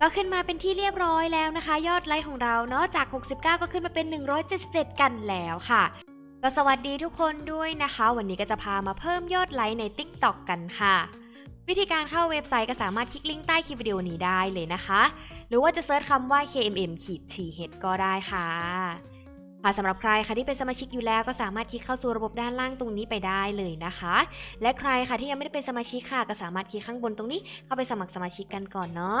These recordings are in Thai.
ก็ขึ้นมาเป็นที่เรียบร้อยแล้วนะคะ ยอดไลค์ของเราเนาะจาก 69 ก็ขึ้นมาเป็น 177 กันแล้วค่ะก็สวัสดีทุกคนด้วยนะคะ วันนี้ก็จะพามาเพิ่มยอดไลค์ใน TikTok กันค่ะ วิธีการเข้าเว็บไซต์ก็สามารถคลิกลิงก์ใต้คลิปวิดีโอนี้ได้เลยนะคะ หรือว่าจะเซิร์ชคำว่า KMM ขีด TH ก็ได้ค่ะค่ะสำหรับใครค่ะที่เป็นสมาชิกอยู่แล้วก็สามารถคลิกเข้าสู่ระบบด้านล่างตรงนี้ไปได้เลยนะคะ และใครค่ะที่ยังไม่ได้เป็นสมาชิกค่ะ ก็สามารถคลิกข้างบนตรงนี้เข้าไปสมัครสมาชิกกันก่อนเนาะ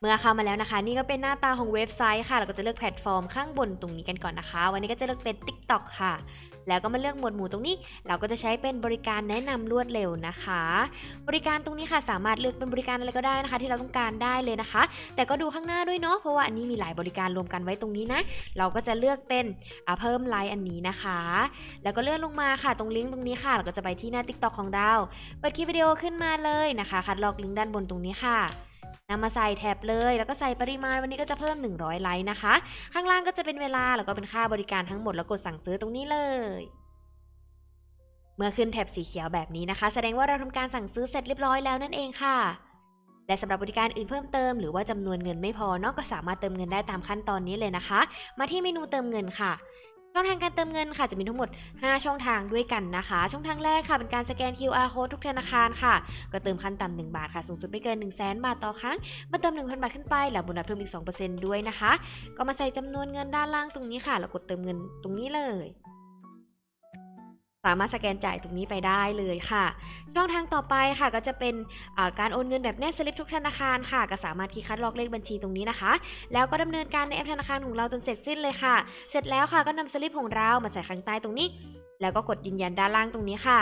เมื่อเข้ามาแล้วนะคะ นี่ก็เป็นหน้าตาของเว็บไซต์ค่ะ เราก็จะเลือกแพลตฟอร์มข้างบนตรงนี้กันก่อนนะคะ วันนี้ก็จะเลือกเป็น TikTok ค่ะ แล้วก็มาเลือกหมวดหมู่ตรงนี้ เราก็จะใช้เป็นบริการแนะนำรวดเร็วนะคะ บริการตรงนี้ค่ะสามารถเลือกเป็นบริการอะไรก็ได้นะคะ ที่เราต้องการได้เลยนะคะ แต่ก็ดูข้างหน้าด้วยเนาะเพราะว่าอันนี้มีหลายบริการรวมกันไว้ตรงนี้นะ เราก็จะเลือกเป็นเพิ่มไลน์อันนี้นะคะ แล้วก็เลื่อนลงมาค่ะ ตรงลิงก์ตรงนี้ค่ะ เราก็จะไปที่หน้า TikTok ของเรา เปิดคลิปวิดีโอขึ้นมาเลยนะคะ คัดลอกลิงก์ด้านบนตรงนี้ค่ะ นำมาใส่แท็บเลย แล้วก็ใส่ปริมาณวันนี้ก็จะเพิ่ม 100 ไลค์นะคะ ข้างล่างก็จะเป็นเวลาแล้วก็เป็นค่าบริการทั้งหมดแล้วกดสั่งซื้อตรงนี้เลยเมื่อขึ้นแท็บสีเขียวแบบนี้นะคะ แสดงว่าเราทำการสั่งซื้อเสร็จเรียบร้อยแล้วนั่นเองค่ะ และสำหรับบริการอื่นเพิ่มเติมหรือว่าจำนวนเงินไม่พอเนอะก็สามารถเติมเงินได้ตามขั้นตอนนี้เลยนะคะ มาที่เมนูเติมเงินค่ะ ช่องทางการเติมเงินค่ะจะมีทั้งหมด 5 ช่องทางด้วยกันนะคะ ช่องทางแรกค่ะเป็นการสแกน QR code ทุกธนาคารค่ะ ก็เติมขั้นต่ำ1บาทค่ะ สูงสุดไม่เกิน 1 0 0 0 0แบาทต่อครั้งเมื่อเติม 1,000 บาทขึ้นไปแล้วโบนัสเพิ่มอีก 2%ด้วยนะคะ ก็มาใส่จำนวนเงินด้านล่างตรงนี้ค่ะ แล้วกดเติมเงินตรงนี้เลยามารถสแกนจ่ายตรงนี้ไปได้เลยค่ะ ช่องทางต่อไปค่ะก็จะเป็นการโอนเงินแบบแนบสลิปทุกธนาคารค่ะ ก็สามารถคลิกคัดลอกเลขบัญชีตรงนี้นะคะ แล้วก็ดำเนินการในแอปธนาคารของเราจนเสร็จสิ้นเลยค่ะ เสร็จแล้วค่ะก็นำสลิปของเรามาใส่ข้างใต้ตรงนี้ แล้วก็กดยืนยันด้านล่างตรงนี้ค่ะ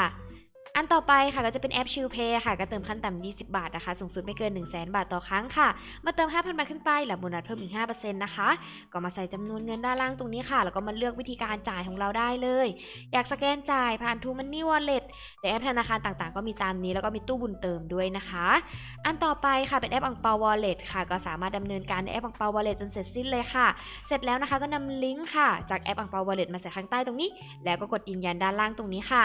อันต่อไปค่ะก็จะเป็นแอปชิลเพย์ค่ะก็เติมขั้นต่ำ20 บาทนะคะ สูงสุดไม่เกิน 1 0 0 0 0แบาทต่อครั้งค่ะ มาเติม 5,000 บาทขึ้นไปแล้วโบนัสเพิ่มอีก 5%นะคะ ก็มาใส่จำนวนเงินด้านล่างตรงนี้ค่ะ แล้วก็มาเลือกวิธีการจ่ายของเราได้เลย อยากสแกนจ่ายผ่าน t ูมันนี่วอลเล็ตในแอปธนาคารต่างๆ ก็มีตามนี้ แล้วก็มีตู้บุญเติมด้วยนะคะ อันต่อไปค่ะเป็นแอปอังเปาวอลเล็ตค่ะ ก็สามารถดำเนินการในแอปอังเปาวอลเล็ตจนเสร็จสิ้นเลยค่ะ เสร็จแล้วนะคะก็นำลิงก์ค่ะจากแอปอังเปาวอลเล็ตมาใส่ข้างใต้ตรงนี้ แล้วก็กดยืนยันด้านล่างตรงนี้ค่ะ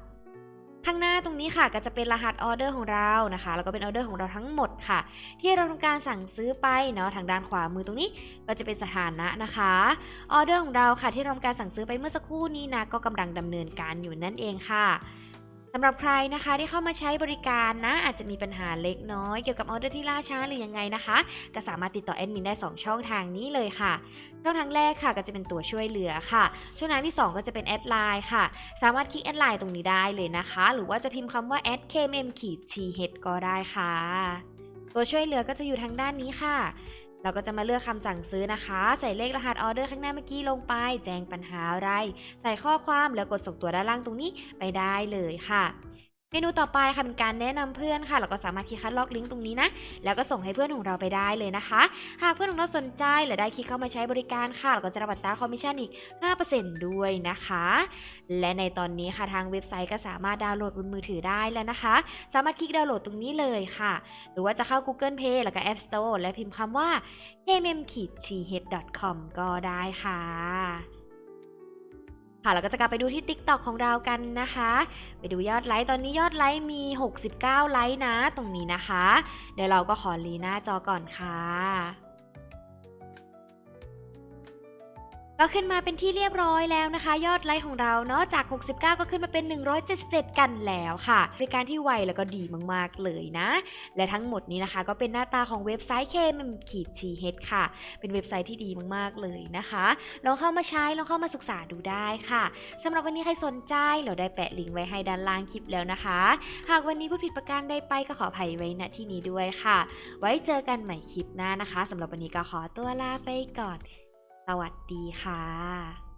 ข้างหน้าตรงนี้ค่ะก็จะเป็นรหัสออเดอร์ของเรานะคะ แล้วก็เป็นออเดอร์ของเราทั้งหมดค่ะ ที่เราทำการสั่งซื้อไปเนาะทางด้านขวามือตรงนี้ก็จะเป็นสถานะนะคะออเดอร์ของเราค่ะที่เราทำการสั่งซื้อไปเมื่อสักครู่นี้นะก็กำลังดำเนินการอยู่นั่นเองค่ะ สำหรับใครนะคะที่เข้ามาใช้บริการนะ อาจจะมีปัญหาเล็กน้อยเกี่ยวกับออเดอร์ที่ล่าช้าหรือยังไงนะคะ ก็สามารถติดต่อแอดมินได้ 2 ช่องทางนี้เลยค่ะช่องทางแรกค่ะก็จะเป็นตัวช่วยเหลือค่ะ ช่องทางที่ 2 ก็จะเป็นแอดไลน์ค่ะ สามารถคลิกแอดไลน์ตรงนี้ได้เลยนะคะ หรือว่าจะพิมพ์คำว่า @kmm ขีด th ก็ได้ค่ะ ตัวช่วยเหลือก็จะอยู่ทางด้านนี้ค่ะ เราก็จะมาเลือกคำสั่งซื้อนะคะ ใส่เลขรหัสออเดอร์ข้างหน้าเมื่อกี้ลงไป แจ้งปัญหาอะไร ใส่ข้อความแล้วกดส่งตัวด้านล่างตรงนี้ไปได้เลยค่ะ เมนูต่อไปค่ะเป็นการแนะนำเพื่อนค่ะเราก็สามารถคลิกคัดลอกลิงก์ตรงนี้นะ แล้วก็ส่งให้เพื่อนของเราไปได้เลยนะคะ หากเพื่อนของเราสนใจและได้คลิกเข้ามาใช้บริการค่ะเราก็จะรับอัตราคอมมิชชั่นอีก 5%ด้วยนะคะ และในตอนนี้ค่ะทางเว็บไซต์ก็สามารถดาวน์โหลดบนมือถือได้แล้วนะคะ สามารถคลิกดาวน์โหลดตรงนี้เลยค่ะ หรือว่าจะเข้า Google Play แล้วก็ App Store และพิมพ์คำว่า mm-th.com ก็ได้ค่ะ ค่ะเราก็จะกลับไปดูที่ TikTok ของเรากันนะคะ ไปดูยอดไลค์ตอนนี้ยอดไลค์มี 69 ไลค์นะตรงนี้นะคะ เดี๋ยวเราก็ขอลีหน้าจอก่อนค่ะ ก็ขึ้นมาเป็นที่เรียบร้อยแล้วนะคะ ยอดไลค์ของเราเนาะจาก 69 ก็ขึ้นมาเป็น 177 กันแล้วค่ะบริการที่ไวแล้วก็ดีมากๆเลยนะ และทั้งหมดนี้นะคะ ก็เป็นหน้าตาของเว็บไซต์ KMM ขีด TH ค่ะ เป็นเว็บไซต์ที่ดีมากๆเลยนะคะลองเข้ามาใช้ลองเข้ามาศึกษาดูได้ค่ะสำหรับวันนี้ใครสนใจเราได้แปะลิงก์ไว้ให้ด้านล่างคลิปแล้วนะคะ หากวันนี้พูดผิดประการใดไปก็ขออภัยไว้ณที่นี้ด้วยค่ะ ไว้เจอกันใหม่คลิปหน้านะคะสำหรับวันนี้ก็ขอตัวลาไปก่อน สวัสดีค่ะ